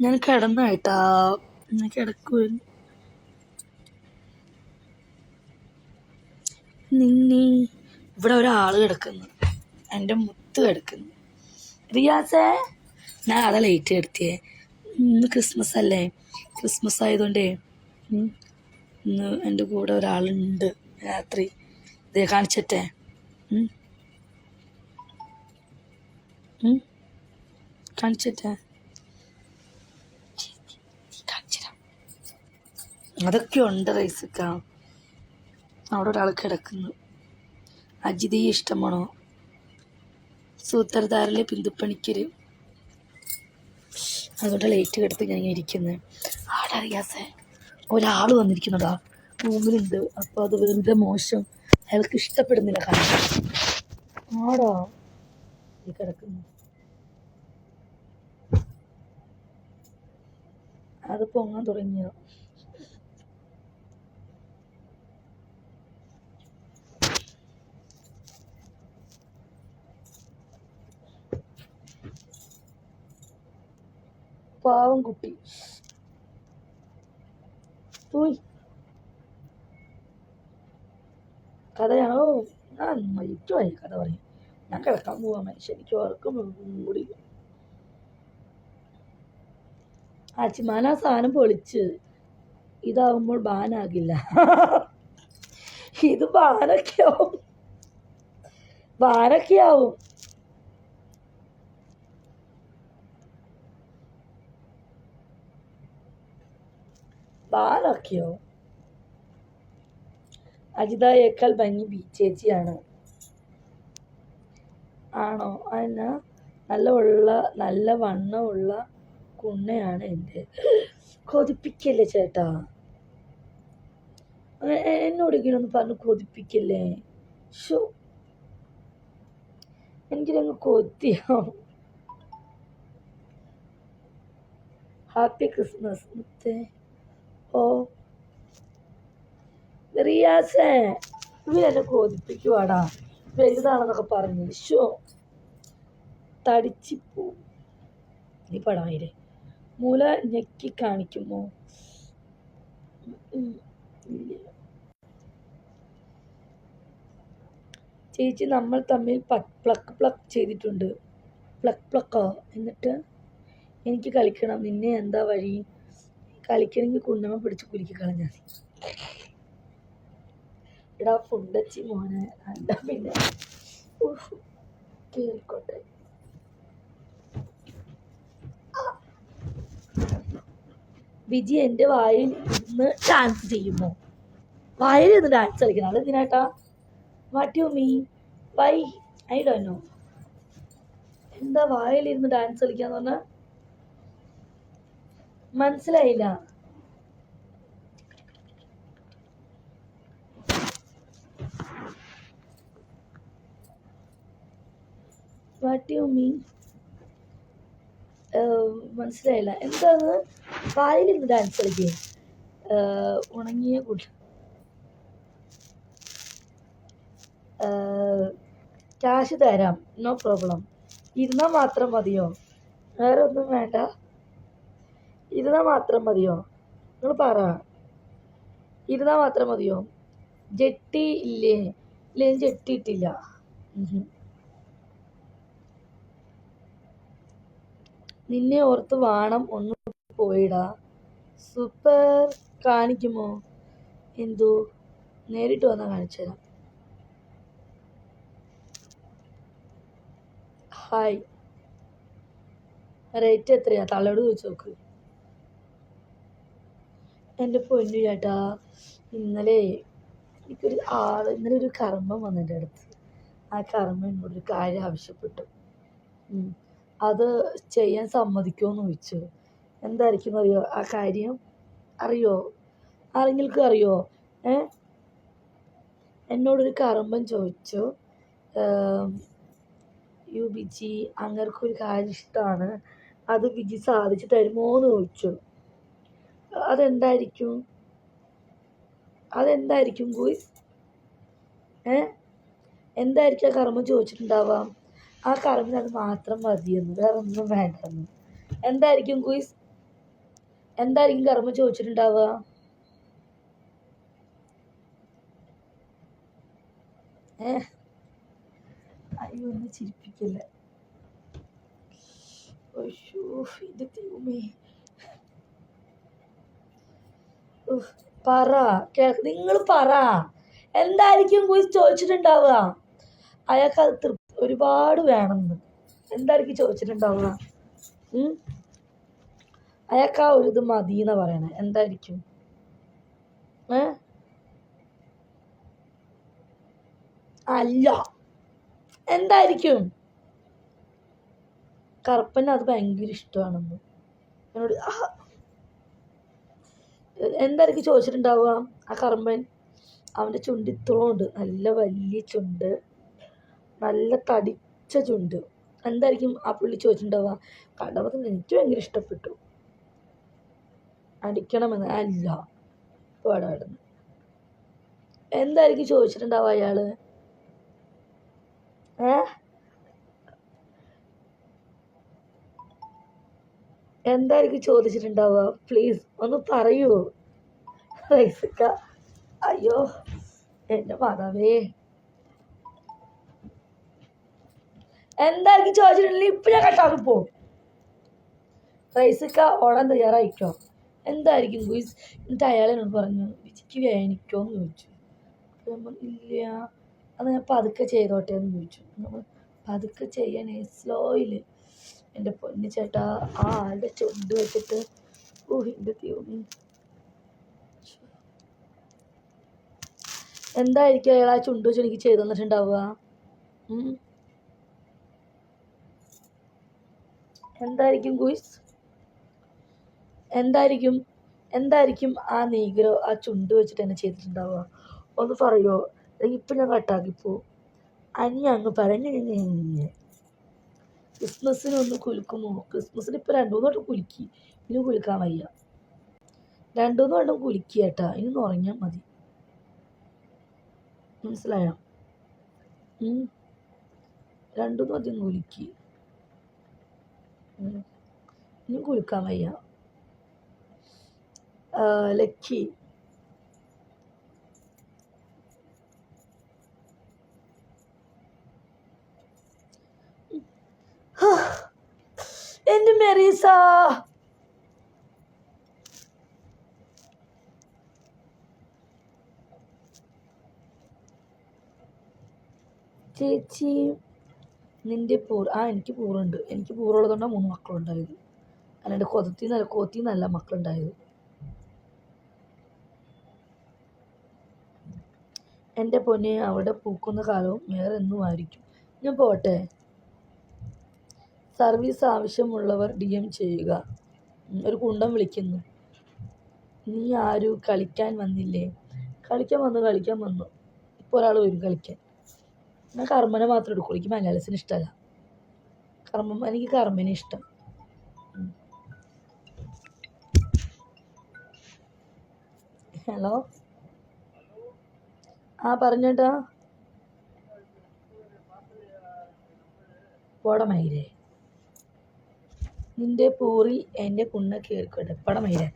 ഞാൻ കിടന്നായിട്ടാ ഞാൻ കിടക്കുമായിരുന്നു നിന്നെ ഇവിടെ ഒരാൾ കിടക്കുന്നു. എന്റെ മുത്ത് കിടക്കുന്നു. റിയാസേ ഞാൻ അതാ ലേറ്റ് കിടത്തിയേ. ഇന്ന് ക്രിസ്മസ് അല്ലേ? ക്രിസ്മസ് ആയതുകൊണ്ടേ ഇന്ന് എന്റെ കൂടെ ഒരാളുണ്ട് രാത്രി. ഇതേ കാണിച്ചിട്ടേ. കാണിച്ചിട്ടേ. അതൊക്കെ ഉണ്ട് അവിടെ ഒരാൾ കിടക്കുന്നു. അജിതയെ ഇഷ്ടമാണോ? സൂത്രധാരിലെ പിന്തുപ്പണിക്കര്. അതുകൊണ്ട് ലേറ്റ് കിടത്ത് ഞാൻ ഇരിക്കുന്നത് ആടെ അറിയാസേ ഒരാൾ വന്നിരിക്കുന്നതാ. റൂമിലുണ്ട്. അപ്പോൾ അത് വെറുതെ മോശം. അയാൾക്ക് ഇഷ്ടപ്പെടുന്നില്ല കാരണം. ആടാ ഈ കിടക്കുന്നു. അത് പൊങ്ങാൻ തുടങ്ങിയോ? പാവം കുട്ടി. പോയി കഥയാണോ ഞാൻ മരിക്കുമായി കഥ പറയും. ഞാൻ കിടക്കാൻ പോവാൻ മനുഷ്യനിക്ക് ഉറക്കം കൂടി. അച്ഛമാൻ ആ സാധനം പൊളിച്ച്. ഇതാവുമ്പോൾ ബാനാകില്ല. ഇത് ബാനൊക്കെ ആവും. ബാനൊക്കെയോ അജിതയേക്കാൾ ഭംഗി ബി ചേച്ചിയാണ്. ആണോ? അതിനാ നല്ല ഉള്ള നല്ല വണ്ണമുള്ള കുണ്ണയാണ് എന്റെ. കൊതിപ്പിക്കല്ലേ ചേട്ടാ? എന്നോട് ഇങ്ങനെ ഒന്ന് പറഞ്ഞ് കൊതിപ്പിക്കല്ലേ? ഷോ എനിക്കിതങ്ങ് കൊതിയാവും. ഹാപ്പി ക്രിസ്മസ് മുത്തേ. ഓ. റിയാസേ ഇവരെന്നെ കോതിപ്പിക്കുവാടാ. വലുതാണെന്നൊക്കെ പറഞ്ഞു. ഷോ തടിച്ചിപ്പോ. നീ പടായില്ലേ? മൂല ഞെക്കി കാണിക്കുമോ? ചേച്ചി നമ്മൾ തമ്മിൽ പ്ലക്ക് പ്ലക്ക് ചെയ്തിട്ടുണ്ട്. പ്ലക്ക് പ്ലക്കോ? എന്നിട്ട് എനിക്ക് കളിക്കണം. നിന്നെ എന്താ വഴി? കളിക്കണമെങ്കിൽ കുണ്ടമ്മ പിടിച്ച് കുലുക്കി കളഞ്ഞാൽ മതി. എടാ ഫുണ്ടച്ചി മോനെ അല്ല പിന്നെ. ഉഫ്, കേറിക്കോട്ടെ. വിജി എന്റെ വായിൽ ഇരുന്ന് ഡാൻസ് ചെയ്യുമോ? വായിൽ ഇരുന്ന് ഡാൻസ് കളിക്കണം. അത് എന്തിനാട്ടാ what you me why I do no എന്താ വായിലിരുന്ന് ഡാൻസ് കളിക്കാന്ന് പറഞ്ഞാ? മനസ്സിലായില്ല. വാട്ട് യു മീൻ മനസ്സിലായില്ല. എന്താണ്? പാലിലിരുന്ന് ഡാൻസ് കളിക്കേ. ഉണങ്ങിയ കുട്ടി ക്യാഷ് തരാം. നോ പ്രോബ്ലം ഇരുന്നാൽ മാത്രം മതിയോ? വേറെ ഒന്നും വേണ്ട. ഇരുന്നാൽ മാത്രം മതിയോ? നിങ്ങൾ പറ. ഇരുന്നാൽ മാത്രം മതിയോ? ജെട്ടി ഇല്ലേ? ഇല്ലേ ജെട്ടി ഇട്ടില്ല. നിന്നെ ഓർത്ത് വാണം ഒന്ന് പോയിടാ. സൂപ്പർ. കാണിക്കുമോ? എന്തോ? നേരിട്ട് വന്നാൽ കാണിച്ചു തരാം. ഹായ്. റേറ്റ് എത്രയാ? തള്ളോട് ചോദിച്ചു നോക്ക്. എന്റെ പൊന്നു ചേട്ടാ ഇന്നലെ എനിക്കൊരു ആ ഇന്നലെ ഒരു കർമ്മം വന്നു എന്റെ അടുത്ത്. ആ കർമ്മം എന്നോടൊരു കാര്യം ആവശ്യപ്പെട്ടു. അത് ചെയ്യാൻ സമ്മതിക്കുമോയെന്ന് ചോദിച്ചു. എന്തായിരിക്കും അറിയോ? ആ കാര്യം അറിയോ? ആരെങ്കിലും അറിയോ? ഏ? എന്നോടൊരു കർമ്മം ചോദിച്ചു. യു ബിജി അങ്ങർക്കൊരു കാര്യം ഇഷ്ടമാണ് അത് ബിജി സാധിച്ചു തരുമോ എന്ന് ചോദിച്ചു. അതെന്തായിരിക്കും? അതെന്തായിരിക്കും ഗുയിസ് ഏ? എന്തായിരിക്കും ആ കർമ്മം ചോദിച്ചിട്ടുണ്ടാവാം? ആ കർമ്മം അത് മാത്രം മതിയെന്ന് വേറെ ഒന്നും വേണ്ടെന്ന് എന്തായിരിക്കും ഗുയിസ് എന്തായിരിക്കും കർമ്മം ചോദിച്ചിട്ടുണ്ടാവുക? ഏ? അയ്യോ ഒന്ന് ചിരിപ്പിക്കില്ല? ഇത് ദൈവമേ ഉഫ്, കേൾക്ക് നിങ്ങൾ പറ. എന്തായിരിക്കും കുയിസ് ചോദിച്ചിട്ടുണ്ടാവുക? അയാൾക്ക് അത് തൃപ്തി ഒരുപാട് വേണമെന്ന് എന്തായിരിക്കും ചോദിച്ചിട്ടുണ്ടാവുക? അയാൾക്ക് ആ ഒരു ഇത് മതി എന്ന് പറയണേ. എന്തായിരിക്കും? ഏ? അല്ല. എന്തായിരിക്കും? കറുപ്പന് അത് ഭയങ്കര ഇഷ്ടമാണെന്ന്. എന്നോട് ആ എന്തായിരിക്കും ചോദിച്ചിട്ടുണ്ടാവുക? ആ കറുമ്പൻ അവന്റെ ചുണ്ട് ഇത്രയും ഉണ്ട് നല്ല വലിയ ചുണ്ട്. നല്ല തടിച്ച ചുണ്ട്. എന്തായിരിക്കും ആ പുള്ളി ചോദിച്ചിട്ടുണ്ടാവുക? കണ്ടപ്പോൾ എനിക്ക് ഭയങ്കര ഇഷ്ടപ്പെട്ടു. അടിക്കണമെന്ന്. അല്ല. പാടാടുന്നു എന്തായിരിക്കും ചോദിച്ചിട്ടുണ്ടാവുക അയാൾ ഏ? എന്തായിരിക്കും ചോദിച്ചിട്ടുണ്ടാവുക? പ്ലീസ് ഒന്ന് പറയൂ. റൈസിക്ക അയ്യോ എന്റെ മാതാവേ. എന്തായിരിക്കും ചോദിച്ചിട്ടുണ്ടെങ്കിൽ ഇപ്പം ഞാൻ കട്ടാക്കി പോകും റൈസിക്ക ഓടാൻ തയ്യാറായിക്കോ എന്തായിരിക്കും ഗുയിസ്? എന്നിട്ട് അയാൾ എന്നോട് പറഞ്ഞു വിജിക്ക് വേദനിക്കോ എന്ന് ചോദിച്ചു. ഇല്ല അത് ഞാൻ പതുക്കെ ചെയ്തോട്ടെ എന്ന് ചോദിച്ചു. നമ്മൾ പതുക്കെ ചെയ്യണേ സ്ലോയിൽ എന്റെ പൊന്നു ചേട്ടാ ആ ആളുടെ ചുണ്ട് വെച്ചിട്ട് ഓ എന്റെ എന്തായിരിക്കും അയാൾ ആ ചുണ്ട് വെച്ച് എനിക്ക് ചെയ്തു തന്നിട്ടുണ്ടാവുക? എന്തായിരിക്കും ഗുയിസ്? എന്തായിരിക്കും? എന്തായിരിക്കും ആ നീഗ്രോ ആ ചുണ്ട് വെച്ചിട്ട് എന്നെ ചെയ്തിട്ടുണ്ടാവുക? ഒന്ന് പറയുമോ ഇപ്പം ഞാൻ കട്ടാക്കിപ്പോ. അനി അങ്ങ് പറഞ്ഞു ക്രിസ്മസിന് ഒന്ന് കുലുക്കുമോ ക്രിസ്മസിന് ഇപ്പോൾ രണ്ടു മൂന്ന് വട്ടം കുലുക്കി. ഇനി കുലുക്കാൻ വയ്യ. രണ്ടു മൂന്ന് വട്ടം കുലുക്കി കേട്ടാ ഇനി ഉറങ്ങിയാൽ മതി. മനസ്സിലായോ. രണ്ടു മൂന്ന് വട്ടം കുലുക്കി. ഇനി കുലുക്കാൻ വയ്യ. ലക്കി ഹാ. എന്റെ മെറീസ. ചേച്ചി നിന്റെ പൂർ ആ എനിക്ക് പൂറുണ്ട്. എനിക്ക് പൂറുള്ളതുകൊണ്ടാണ് മൂന്ന് മക്കളുണ്ടായത്. അല്ലാണ്ട് കൊതത്തി നല്ല കോത്തി നല്ല മക്കളുണ്ടായത്. എന്റെ പൊന്നെ അവിടെ പൂക്കുന്ന കാലവും വേറെ എന്നുമായിരിക്കും ഞാൻ പോട്ടെ? സർവീസ് ആവശ്യമുള്ളവർ ഡി എം ചെയ്യുക. ഒരു കുണ്ടം വിളിക്കുന്നു. നീ ആരു? കളിക്കാൻ വന്നില്ലേ? കളിക്കാൻ വന്നു കളിക്കാൻ വന്നു. ഇപ്പോൾ ഒരാൾ വരും കളിക്കാൻ. ഞാൻ കർമ്മനെ മാത്രം എടുക്കുള്ളൂ. എനിക്ക് മലയാളത്തിന് ഇഷ്ടമല്ല കർമ്മം എനിക്ക് കർമ്മനെ ഇഷ്ടം. ഹലോ? ആ പറഞ്ഞേട്ടാ. പോടമയിലേ നിന്റെ പൂറി എന്റെ കുണ്ണ കേൾക്കട്ടെ പടമയിലേ